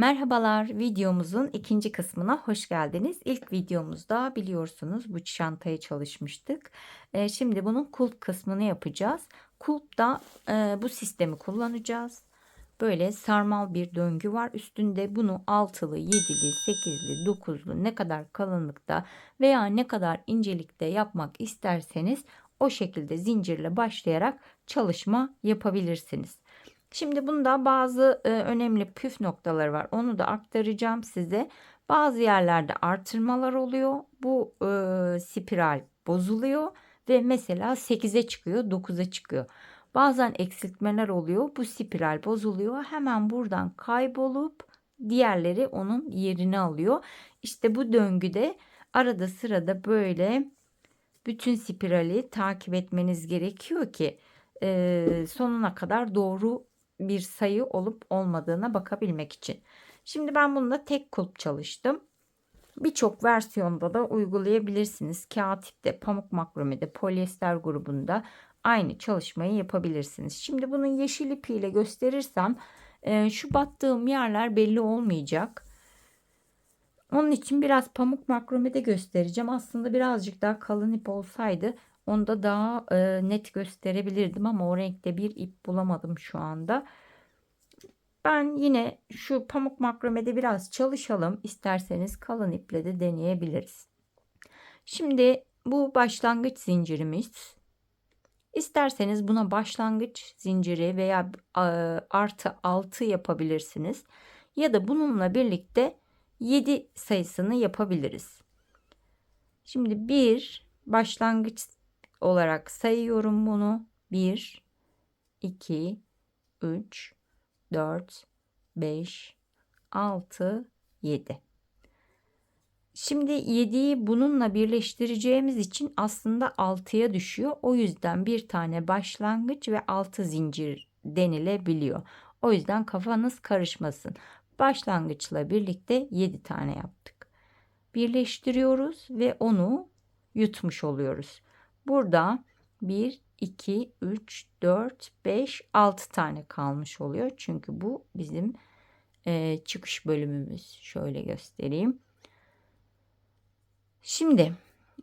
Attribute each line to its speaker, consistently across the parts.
Speaker 1: Merhabalar, videomuzun ikinci kısmına hoş geldiniz. İlk videomuzda biliyorsunuz bu çantayı çalışmıştık. Ee, şimdi bunun kulp kısmını yapacağız. Kulpta e, bu sistemi kullanacağız. Böyle sarmal bir döngü var. Üstünde bunu altılı, yedili, sekizli, dokuzlu ne kadar kalınlıkta veya ne kadar incelikte yapmak isterseniz o şekilde zincirle başlayarak çalışma yapabilirsiniz. Şimdi bunda bazı e, önemli püf noktaları var. Onu da aktaracağım size. Bazı yerlerde artırmalar oluyor. Bu e, spiral bozuluyor ve mesela 8'e çıkıyor, 9'a çıkıyor. Bazen eksiltmeler oluyor. Bu spiral bozuluyor. Hemen buradan kaybolup diğerleri onun yerini alıyor. İşte bu döngüde arada sırada böyle bütün spirali takip etmeniz gerekiyor ki e, sonuna kadar doğru bir sayı olup olmadığına bakabilmek için. Şimdi ben bununla tek kulp çalıştım. Birçok versiyonda da uygulayabilirsiniz. Kağıt ipte, pamuk makromede, polyester grubunda aynı çalışmayı yapabilirsiniz. Şimdi bunun yeşil ipiyle gösterirsem e, şu battığım yerler belli olmayacak. Onun için biraz pamuk makromede göstereceğim. Aslında birazcık daha kalın ip olsaydı onu da daha e, net gösterebilirdim ama o renkte bir ip bulamadım şu anda. Ben yine şu pamuk makromede biraz çalışalım. İsterseniz kalın iple de deneyebiliriz. Şimdi bu başlangıç zincirimiz. İsterseniz buna başlangıç zinciri veya artı 6 yapabilirsiniz. Ya da bununla birlikte 7 sayısını yapabiliriz. Şimdi bir başlangıç olarak sayıyorum bunu. 1, 2, 3, 4, 5, 6, 7. Şimdi 7'yi bununla birleştireceğimiz için aslında 6'ya düşüyor. O yüzden bir tane başlangıç ve 6 zincir denilebiliyor. O yüzden kafanız karışmasın. Başlangıçla birlikte 7 tane yaptık. Birleştiriyoruz ve onu yutmuş oluyoruz. Burada 1, 2, 3, 4, 5, 6 tane kalmış oluyor. Çünkü bu bizim e, çıkış bölümümüz. Şöyle göstereyim. Şimdi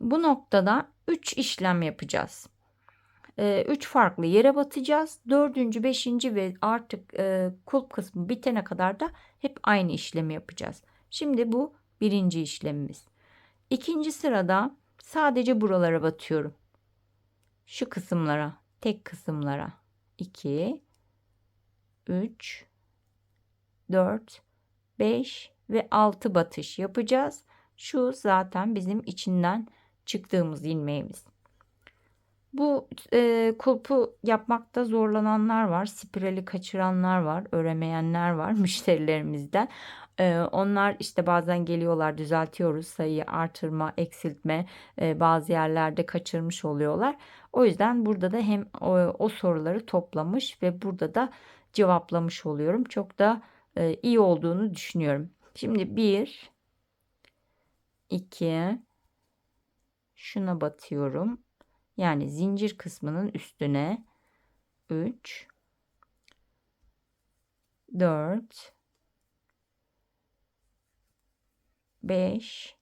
Speaker 1: bu noktada 3 işlem yapacağız. 3 e, farklı yere batacağız. 4. 5. ve artık e, kulp kısmı bitene kadar da hep aynı işlemi yapacağız. Şimdi bu birinci işlemimiz. İkinci sırada sadece buralara batıyorum şu kısımlara, tek kısımlara 2 3 4 5 ve 6 batış yapacağız. Şu zaten bizim içinden çıktığımız ilmeğimiz. Bu e, kulpu yapmakta zorlananlar var, spirali kaçıranlar var, öremeyenler var müşterilerimizden. E, onlar işte bazen geliyorlar düzeltiyoruz sayıyı artırma, eksiltme e, bazı yerlerde kaçırmış oluyorlar. O yüzden burada da hem o, o soruları toplamış ve burada da cevaplamış oluyorum. Çok da e, iyi olduğunu düşünüyorum. Şimdi bir, iki, şuna batıyorum. Yani zincir kısmının üstüne 3 4 5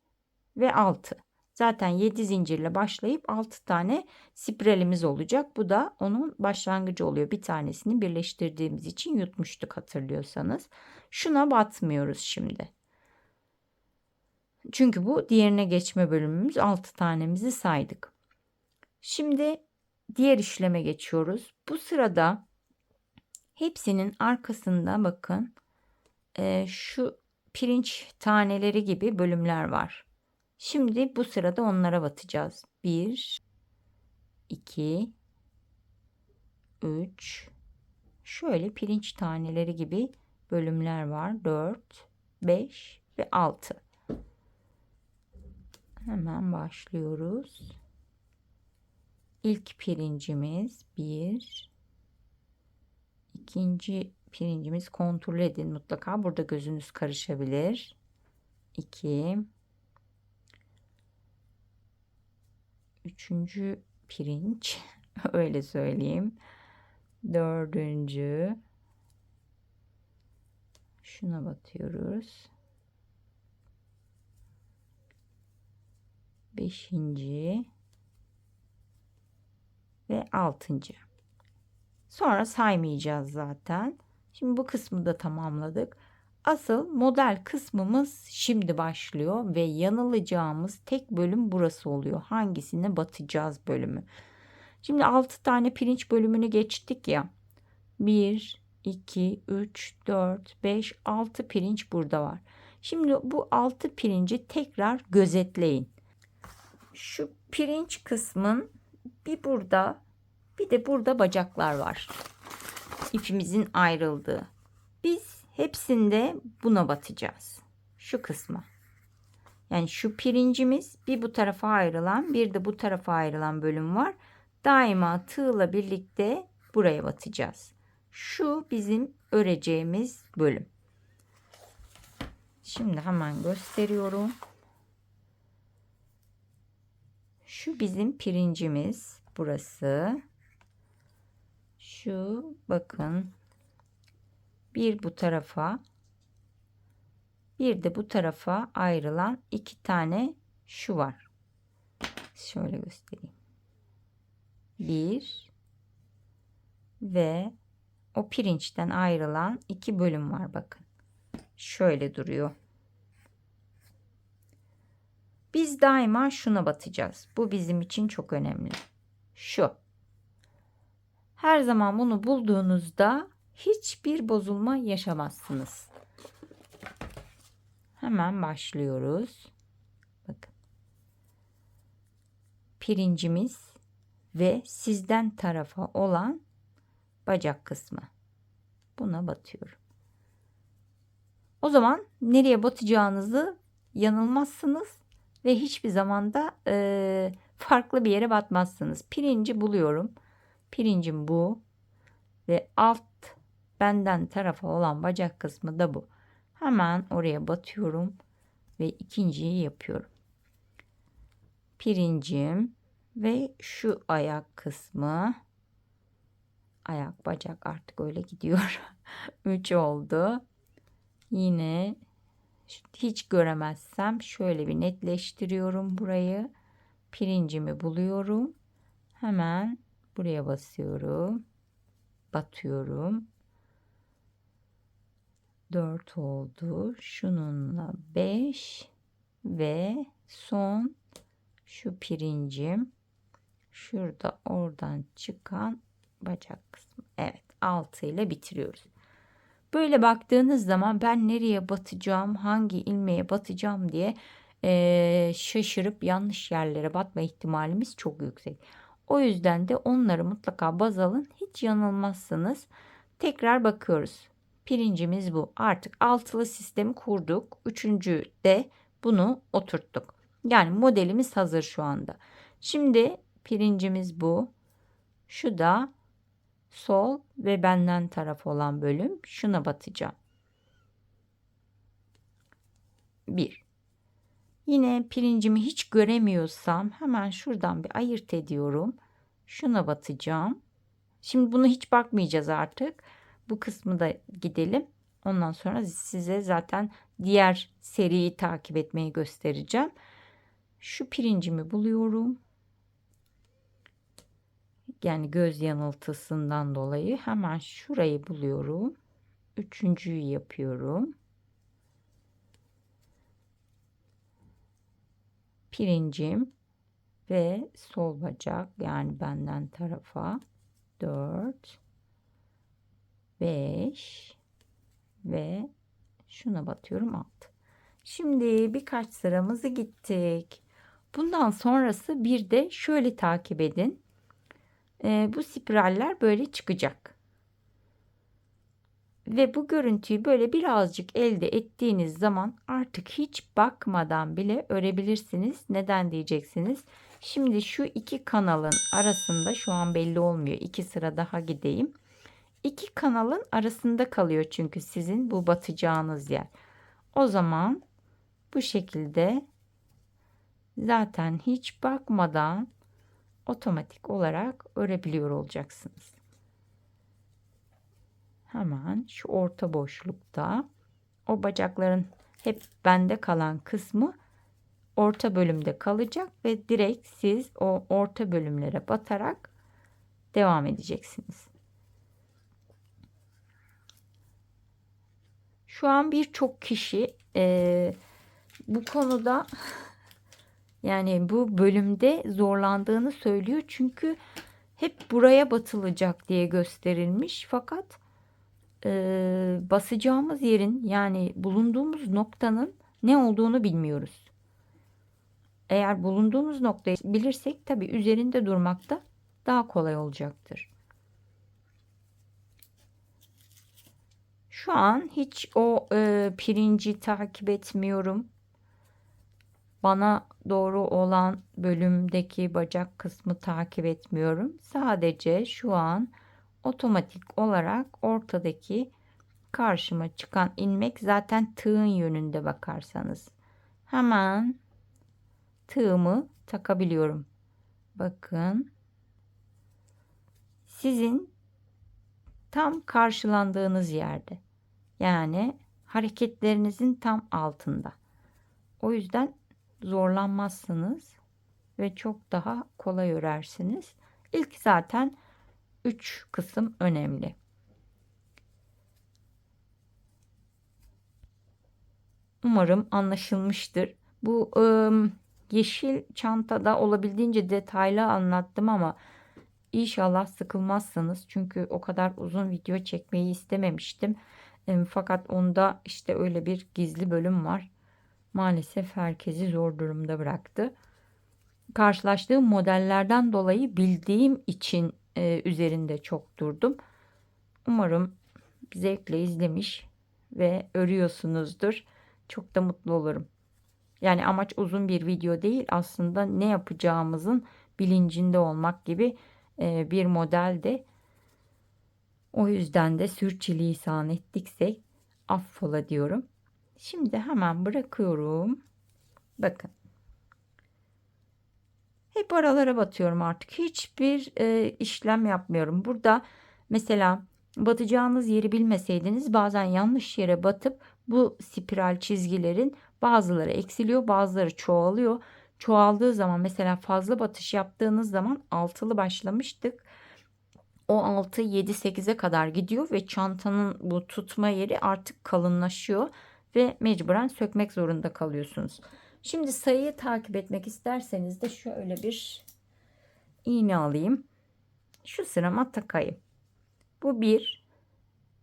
Speaker 1: ve 6. Zaten 7 zincirle başlayıp 6 tane spiralimiz olacak. Bu da onun başlangıcı oluyor. Bir tanesini birleştirdiğimiz için yutmuştuk hatırlıyorsanız. Şuna batmıyoruz şimdi. Çünkü bu diğerine geçme bölümümüz 6 tanemizi saydık. Şimdi diğer işleme geçiyoruz. Bu sırada hepsinin arkasında bakın e, şu pirinç taneleri gibi bölümler var. Şimdi bu sırada onlara batacağız. 1 2 3 şöyle pirinç taneleri gibi bölümler var. 4 5 ve 6. Hemen başlıyoruz. İlk pirincimiz 1 ikinci pirincimiz kontrol edin mutlaka. Burada gözünüz karışabilir. 2 Üçüncü pirinç. Öyle söyleyeyim. Dördüncü. Şuna batıyoruz. Beşinci ve altıncı. Sonra saymayacağız zaten. Şimdi bu kısmı da tamamladık. Asıl model kısmımız şimdi başlıyor ve yanılacağımız tek bölüm burası oluyor. Hangisine batacağız bölümü. Şimdi 6 tane pirinç bölümünü geçtik ya. 1, 2, 3, 4, 5, 6 pirinç burada var. Şimdi bu 6 pirinci tekrar gözetleyin. Şu pirinç kısmın bir burada bir de burada bacaklar var. İpimizin ayrıldığı. Biz hepsinde buna batacağız. Şu kısma. Yani şu pirincimiz bir bu tarafa ayrılan bir de bu tarafa ayrılan bölüm var. Daima tığla birlikte buraya batacağız. Şu bizim öreceğimiz bölüm. Şimdi hemen gösteriyorum. Şu bizim pirincimiz burası. Şu bakın bir bu tarafa bir de bu tarafa ayrılan iki tane şu var. Şöyle göstereyim. Bir ve o pirinçten ayrılan iki bölüm var bakın. Şöyle duruyor. Biz daima şuna batacağız. Bu bizim için çok önemli. Şu. Her zaman bunu bulduğunuzda hiçbir bozulma yaşamazsınız. Hemen başlıyoruz. Bakın. Pirincimiz ve sizden tarafa olan bacak kısmı. Buna batıyorum. O zaman nereye batacağınızı yanılmazsınız ve hiçbir zamanda e, farklı bir yere batmazsınız. Pirinci buluyorum. Pirincim bu ve alt benden tarafa olan bacak kısmı da bu. Hemen oraya batıyorum ve ikinciyi yapıyorum. Pirincim ve şu ayak kısmı ayak bacak artık öyle gidiyor. 3 oldu. Yine hiç göremezsem şöyle bir netleştiriyorum burayı. Pirincimi buluyorum. Hemen buraya basıyorum. Batıyorum. 4 oldu. Şununla 5 ve son şu pirincim şurada oradan çıkan bacak kısmı. Evet 6 ile bitiriyoruz. Böyle baktığınız zaman ben nereye batacağım, hangi ilmeğe batacağım diye e, şaşırıp yanlış yerlere batma ihtimalimiz çok yüksek. O yüzden de onları mutlaka baz alın. Hiç yanılmazsınız. Tekrar bakıyoruz. Pirincimiz bu. Artık altılı sistemi kurduk. Üçüncü de bunu oturttuk. Yani modelimiz hazır şu anda. Şimdi pirincimiz bu. Şu da sol ve benden taraf olan bölüm. Şuna batacağım. 1. Yine pirincimi hiç göremiyorsam hemen şuradan bir ayırt ediyorum. Şuna batacağım. Şimdi bunu hiç bakmayacağız artık. Bu kısmı da gidelim. Ondan sonra size zaten diğer seriyi takip etmeyi göstereceğim. Şu pirincimi buluyorum. Yani göz yanıltısından dolayı hemen şurayı buluyorum. Üçüncüyü yapıyorum. Pirincim ve sol bacak yani benden tarafa 4 5 ve şuna batıyorum 6. Şimdi birkaç sıramızı gittik. Bundan sonrası bir de şöyle takip edin. Ee, bu spiraller böyle çıkacak. Ve bu görüntüyü böyle birazcık elde ettiğiniz zaman artık hiç bakmadan bile örebilirsiniz. Neden diyeceksiniz? Şimdi şu iki kanalın arasında şu an belli olmuyor. İki sıra daha gideyim. İki kanalın arasında kalıyor çünkü sizin bu batacağınız yer. O zaman bu şekilde zaten hiç bakmadan otomatik olarak örebiliyor olacaksınız. Hemen şu orta boşlukta o bacakların hep bende kalan kısmı orta bölümde kalacak ve direkt siz o orta bölümlere batarak devam edeceksiniz. Şu an birçok kişi e, bu konuda yani bu bölümde zorlandığını söylüyor. Çünkü hep buraya batılacak diye gösterilmiş. Fakat e, basacağımız yerin yani bulunduğumuz noktanın ne olduğunu bilmiyoruz. Eğer bulunduğumuz noktayı bilirsek tabi üzerinde durmakta daha kolay olacaktır. Şu an hiç o e, pirinci takip etmiyorum. Bana doğru olan bölümdeki bacak kısmı takip etmiyorum. Sadece şu an otomatik olarak ortadaki karşıma çıkan ilmek zaten tığın yönünde bakarsanız. Hemen tığımı takabiliyorum. Bakın. Sizin tam karşılandığınız yerde. Yani hareketlerinizin tam altında. O yüzden zorlanmazsınız ve çok daha kolay örersiniz. İlk zaten 3 kısım önemli. Umarım anlaşılmıştır. Bu ıı, yeşil çantada olabildiğince detaylı anlattım ama inşallah sıkılmazsınız. Çünkü o kadar uzun video çekmeyi istememiştim. Fakat onda işte öyle bir gizli bölüm var. Maalesef herkesi zor durumda bıraktı. Karşılaştığım modellerden dolayı bildiğim için e, üzerinde çok durdum. Umarım zevkle izlemiş ve örüyorsunuzdur. Çok da mutlu olurum. Yani amaç uzun bir video değil aslında ne yapacağımızın bilincinde olmak gibi e, bir modelde. O yüzden de sürçülisan ettikse affola diyorum. Şimdi hemen bırakıyorum. Bakın. Hep aralara batıyorum artık. Hiçbir e, işlem yapmıyorum. Burada mesela batacağınız yeri bilmeseydiniz bazen yanlış yere batıp bu spiral çizgilerin bazıları eksiliyor bazıları çoğalıyor. Çoğaldığı zaman mesela fazla batış yaptığınız zaman altılı başlamıştık. O 6 7 8'e kadar gidiyor ve çantanın bu tutma yeri artık kalınlaşıyor ve mecburen sökmek zorunda kalıyorsunuz. Şimdi sayıyı takip etmek isterseniz de şöyle bir iğne alayım. Şu sırama takayım. Bu 1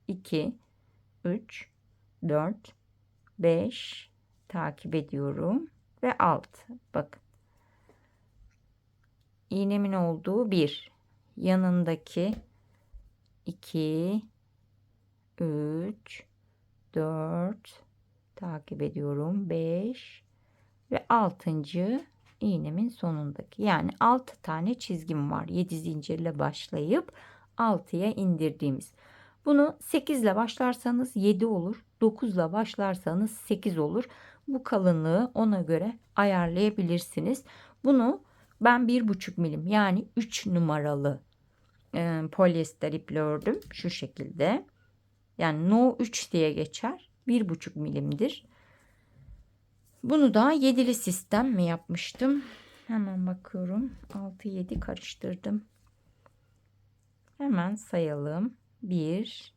Speaker 1: 2 3 4 5 takip ediyorum ve 6. Bakın. İğnemin olduğu 1. Yanındaki 2 3 4 takip ediyorum. 5 ve 6. iğnemin sonundaki. Yani 6 tane çizgim var. 7 zincirle başlayıp 6'ya indirdiğimiz. Bunu 8 ile başlarsanız 7 olur. 9 ile başlarsanız 8 olur. Bu kalınlığı ona göre ayarlayabilirsiniz. Bunu ben 1,5 milim yani 3 numaralı e, polyester iple ördüm. Şu şekilde. Yani No 3 diye geçer. 1,5 milimdir. Bunu da yedili sistem mi yapmıştım? Hemen bakıyorum. 6 7 karıştırdım. Hemen sayalım. 1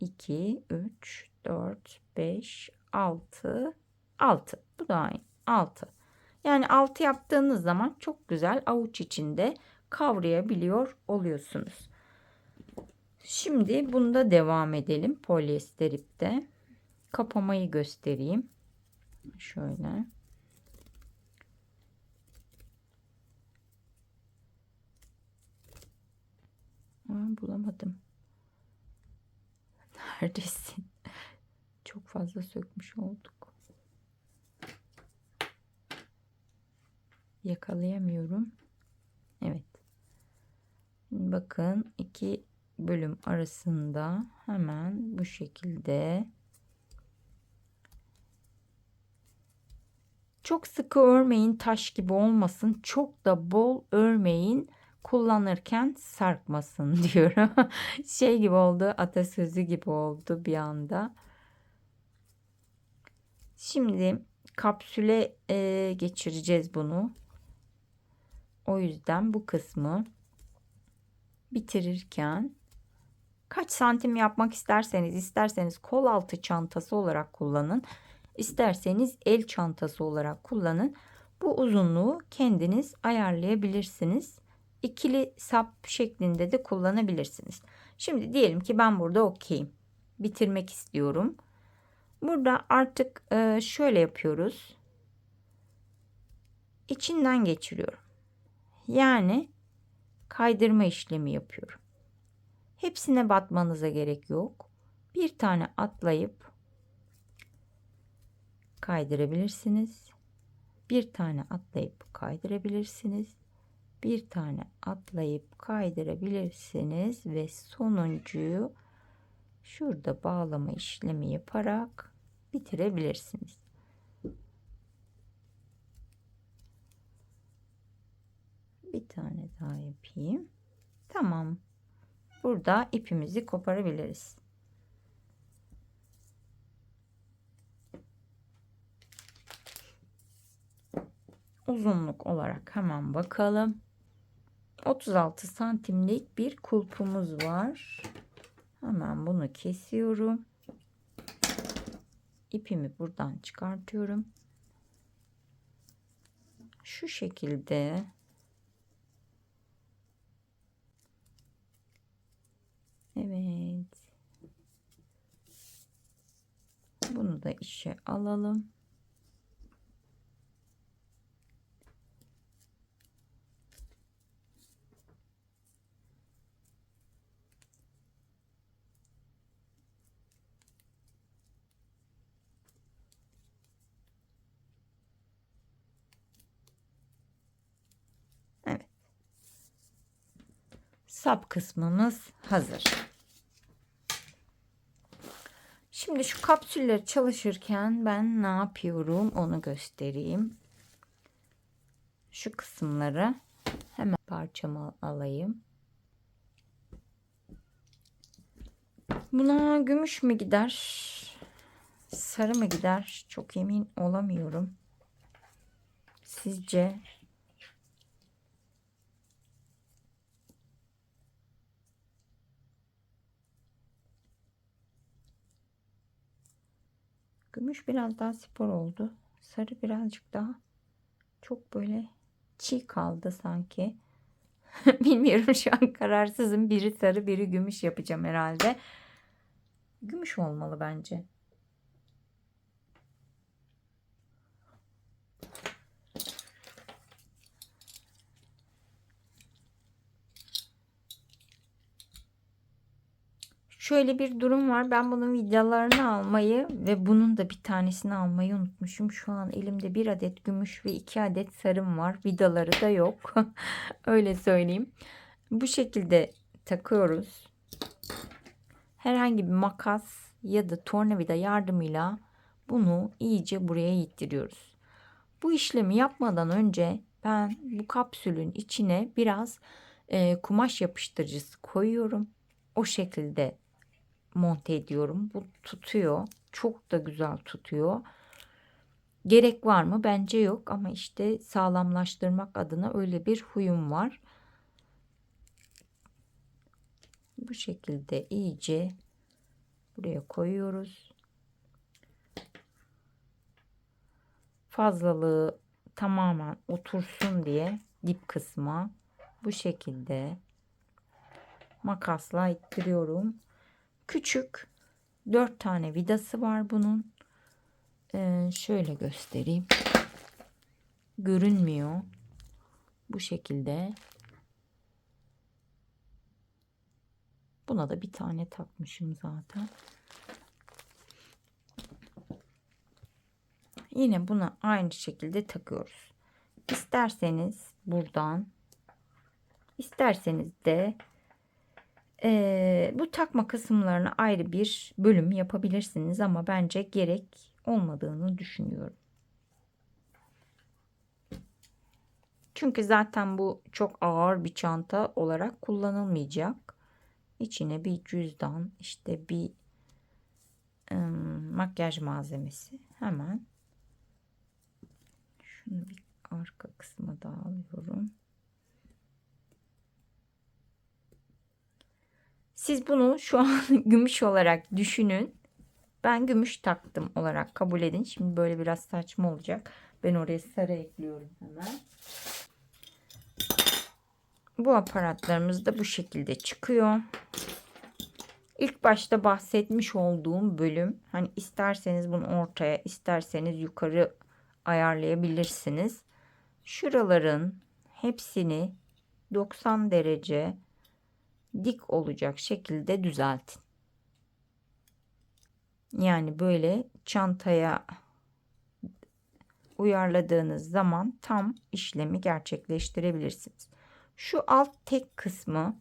Speaker 1: 2 3 4 5 6 6. Bu da aynı. 6. Yani 6 yaptığınız zaman çok güzel avuç içinde kavrayabiliyor oluyorsunuz. Şimdi bunda devam edelim. Polyester ipte. Kapamayı göstereyim. Şöyle. Aa, bulamadım. Neredesin? Çok fazla sökmüş olduk. Yakalayamıyorum. Evet. Bakın iki bölüm arasında hemen bu şekilde çok sıkı örmeyin taş gibi olmasın çok da bol örmeyin kullanırken sarkmasın diyorum şey gibi oldu atasözü gibi oldu bir anda Şimdi kapsüle e, geçireceğiz bunu. O yüzden bu kısmı bitirirken kaç santim yapmak isterseniz isterseniz kol altı çantası olarak kullanın. İsterseniz el çantası olarak kullanın. Bu uzunluğu kendiniz ayarlayabilirsiniz. İkili sap şeklinde de kullanabilirsiniz. Şimdi diyelim ki ben burada okeyim. Bitirmek istiyorum. Burada artık e, şöyle yapıyoruz. İçinden geçiriyorum. Yani kaydırma işlemi yapıyorum. Hepsine batmanıza gerek yok. Bir tane atlayıp kaydırabilirsiniz. Bir tane atlayıp kaydırabilirsiniz. Bir tane atlayıp kaydırabilirsiniz ve sonuncuyu şurada bağlama işlemi yaparak bitirebilirsiniz. Bir tane daha yapayım. Tamam. Burada ipimizi koparabiliriz. Uzunluk olarak hemen bakalım. 36 santimlik bir kulpumuz var. Hemen bunu kesiyorum. İpimi buradan çıkartıyorum. Şu şekilde Evet. Bunu da işe alalım. Evet. Sap kısmımız hazır. Şimdi şu kapsüller çalışırken ben ne yapıyorum onu göstereyim. Şu kısımları hemen parçamı alayım. Buna gümüş mü gider? Sarı mı gider? Çok emin olamıyorum. Sizce? Gümüş biraz daha spor oldu. Sarı birazcık daha çok böyle çiğ kaldı sanki. Bilmiyorum şu an kararsızım. Biri sarı biri gümüş yapacağım herhalde. Gümüş olmalı bence. Şöyle bir durum var. Ben bunun vidalarını almayı ve bunun da bir tanesini almayı unutmuşum. Şu an elimde bir adet gümüş ve iki adet sarım var. Vidaları da yok. Öyle söyleyeyim. Bu şekilde takıyoruz. Herhangi bir makas ya da tornavida yardımıyla bunu iyice buraya ittiriyoruz. Bu işlemi yapmadan önce ben bu kapsülün içine biraz e, kumaş yapıştırıcısı koyuyorum. O şekilde monte ediyorum. Bu tutuyor. Çok da güzel tutuyor. Gerek var mı? Bence yok ama işte sağlamlaştırmak adına öyle bir huyum var. Bu şekilde iyice buraya koyuyoruz. Fazlalığı tamamen otursun diye dip kısma bu şekilde makasla ittiriyorum. Küçük dört tane vidası var bunun. Ee, şöyle göstereyim. Görünmüyor. Bu şekilde. Buna da bir tane takmışım zaten. Yine buna aynı şekilde takıyoruz. İsterseniz buradan isterseniz de ee, bu takma kısımlarına ayrı bir bölüm yapabilirsiniz ama bence gerek olmadığını düşünüyorum. Çünkü zaten bu çok ağır bir çanta olarak kullanılmayacak. İçine bir cüzdan, işte bir ım, makyaj malzemesi hemen Şunu bir arka kısmı da alıyorum. Siz bunu şu an gümüş olarak düşünün. Ben gümüş taktım olarak kabul edin. Şimdi böyle biraz saçma olacak. Ben oraya sarı ekliyorum hemen. Bu aparatlarımız da bu şekilde çıkıyor. İlk başta bahsetmiş olduğum bölüm hani isterseniz bunu ortaya isterseniz yukarı ayarlayabilirsiniz. Şuraların hepsini 90 derece dik olacak şekilde düzeltin. Yani böyle çantaya uyarladığınız zaman tam işlemi gerçekleştirebilirsiniz. Şu alt tek kısmı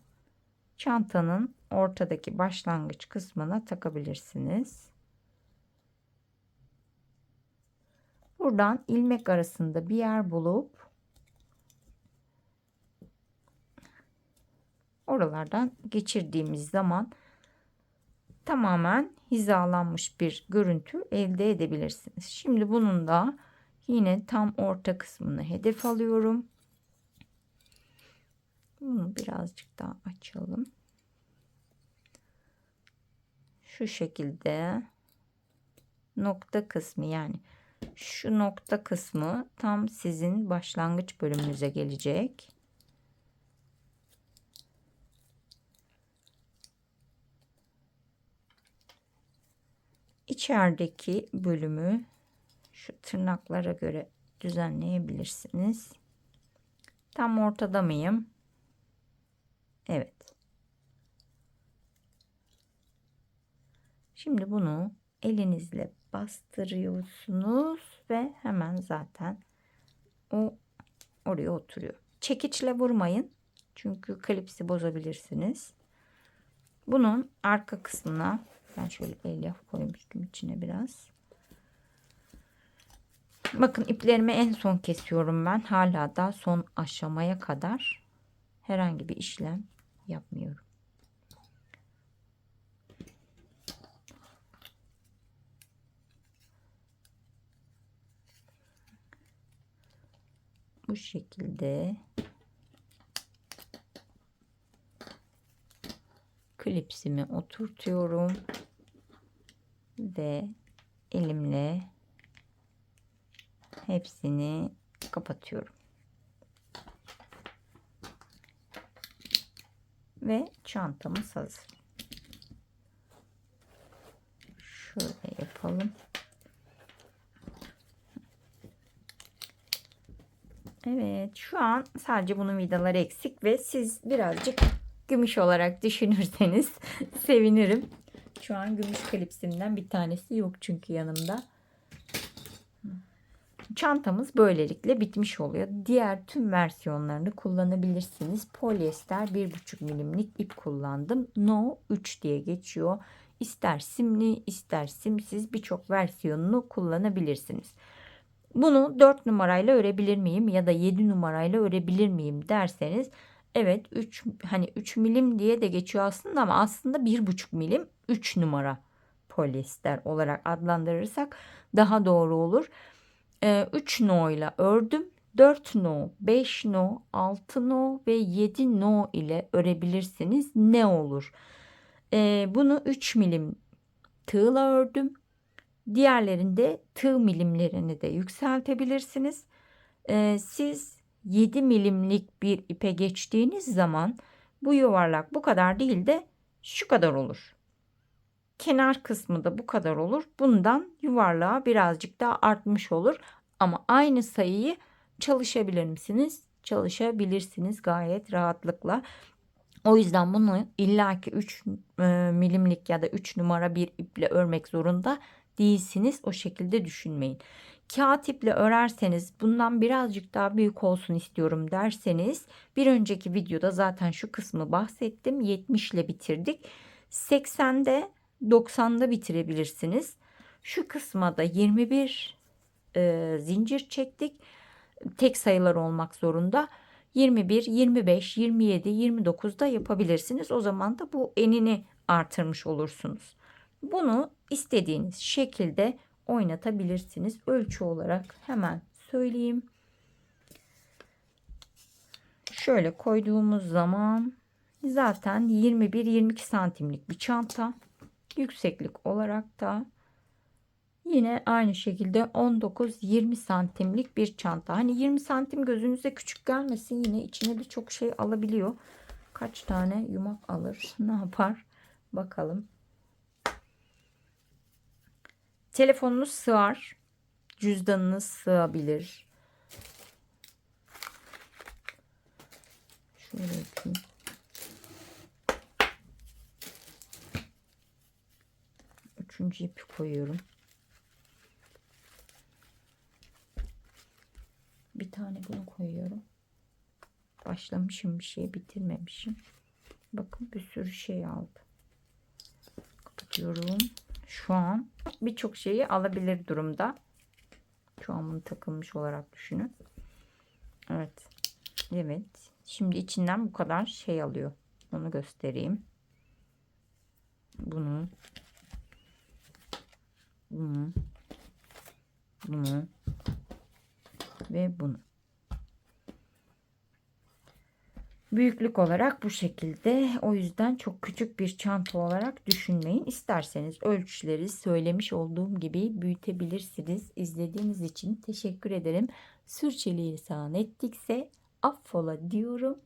Speaker 1: çantanın ortadaki başlangıç kısmına takabilirsiniz. Buradan ilmek arasında bir yer bulup oralardan geçirdiğimiz zaman tamamen hizalanmış bir görüntü elde edebilirsiniz. Şimdi bunun da yine tam orta kısmını hedef alıyorum. Bunu birazcık daha açalım. Şu şekilde nokta kısmı yani şu nokta kısmı tam sizin başlangıç bölümünüze gelecek. İçerideki bölümü şu tırnaklara göre düzenleyebilirsiniz. Tam ortada mıyım? Evet. Şimdi bunu elinizle bastırıyorsunuz ve hemen zaten o oraya oturuyor. Çekiçle vurmayın. Çünkü klipsi bozabilirsiniz. Bunun arka kısmına ben şöyle elyaf koymuştum içine biraz. Bakın iplerimi en son kesiyorum ben. Hala da son aşamaya kadar herhangi bir işlem yapmıyorum. Bu şekilde klipsimi oturtuyorum ve elimle hepsini kapatıyorum. Ve çantamız hazır. Şöyle yapalım. Evet şu an sadece bunun vidaları eksik ve siz birazcık gümüş olarak düşünürseniz sevinirim. Şu an gümüş klipsimden bir tanesi yok çünkü yanımda. Çantamız böylelikle bitmiş oluyor. Diğer tüm versiyonlarını kullanabilirsiniz. Polyester 1,5 milimlik ip kullandım. No 3 diye geçiyor. İster simli ister simsiz birçok versiyonunu kullanabilirsiniz. Bunu 4 numarayla örebilir miyim ya da 7 numarayla örebilir miyim derseniz evet 3 hani 3 milim diye de geçiyor aslında ama aslında 1,5 milim 3 numara polyester olarak adlandırırsak daha doğru olur. 3 no ile ördüm. 4 no, 5 no, 6 no ve 7 no ile örebilirsiniz. Ne olur? Ee, bunu 3 milim tığla ördüm. Diğerlerinde tığ milimlerini de yükseltebilirsiniz. Ee, siz 7 milimlik bir ipe geçtiğiniz zaman bu yuvarlak bu kadar değil de şu kadar olur. Kenar kısmı da bu kadar olur. Bundan yuvarlığa birazcık daha artmış olur. Ama aynı sayıyı çalışabilir misiniz? Çalışabilirsiniz gayet rahatlıkla. O yüzden bunu illaki 3 e, milimlik ya da 3 numara bir iple örmek zorunda değilsiniz. O şekilde düşünmeyin. Kağıt iple örerseniz bundan birazcık daha büyük olsun istiyorum derseniz bir önceki videoda zaten şu kısmı bahsettim. 70 ile bitirdik. 80'de 90'da bitirebilirsiniz. Şu kısma da 21 e, zincir çektik. Tek sayılar olmak zorunda. 21, 25, 27, 29 da yapabilirsiniz. O zaman da bu enini artırmış olursunuz. Bunu istediğiniz şekilde oynatabilirsiniz. Ölçü olarak hemen söyleyeyim. Şöyle koyduğumuz zaman zaten 21-22 santimlik bir çanta. Yükseklik olarak da yine aynı şekilde 19-20 santimlik bir çanta. Hani 20 santim gözünüze küçük gelmesin yine içine birçok şey alabiliyor. Kaç tane yumak alır ne yapar bakalım. Telefonunuz sığar. Cüzdanınız sığabilir. Şöyle yapayım. Üçüncü ipi koyuyorum. Bir tane bunu koyuyorum. Başlamışım bir şey bitirmemişim. Bakın bir sürü şey aldı. Kapatıyorum. Şu an birçok şeyi alabilir durumda. Şu an bunu takılmış olarak düşünün. Evet. Evet. Şimdi içinden bu kadar şey alıyor. Onu göstereyim. Bunu. Bunu. Bunu. Ve bunu. Büyüklük olarak bu şekilde. O yüzden çok küçük bir çanta olarak düşünmeyin. İsterseniz ölçüleri söylemiş olduğum gibi büyütebilirsiniz. İzlediğiniz için teşekkür ederim. Sürçülisan ettikse affola diyorum.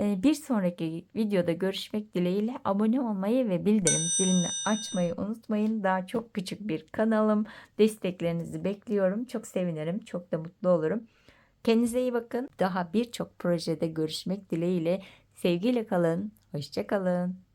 Speaker 1: Ee, Bir sonraki videoda görüşmek dileğiyle abone olmayı ve bildirim zilini açmayı unutmayın. Daha çok küçük bir kanalım. Desteklerinizi bekliyorum. Çok sevinirim. Çok da mutlu olurum. Kendinize iyi bakın. Daha birçok projede görüşmek dileğiyle. Sevgiyle kalın. Hoşçakalın.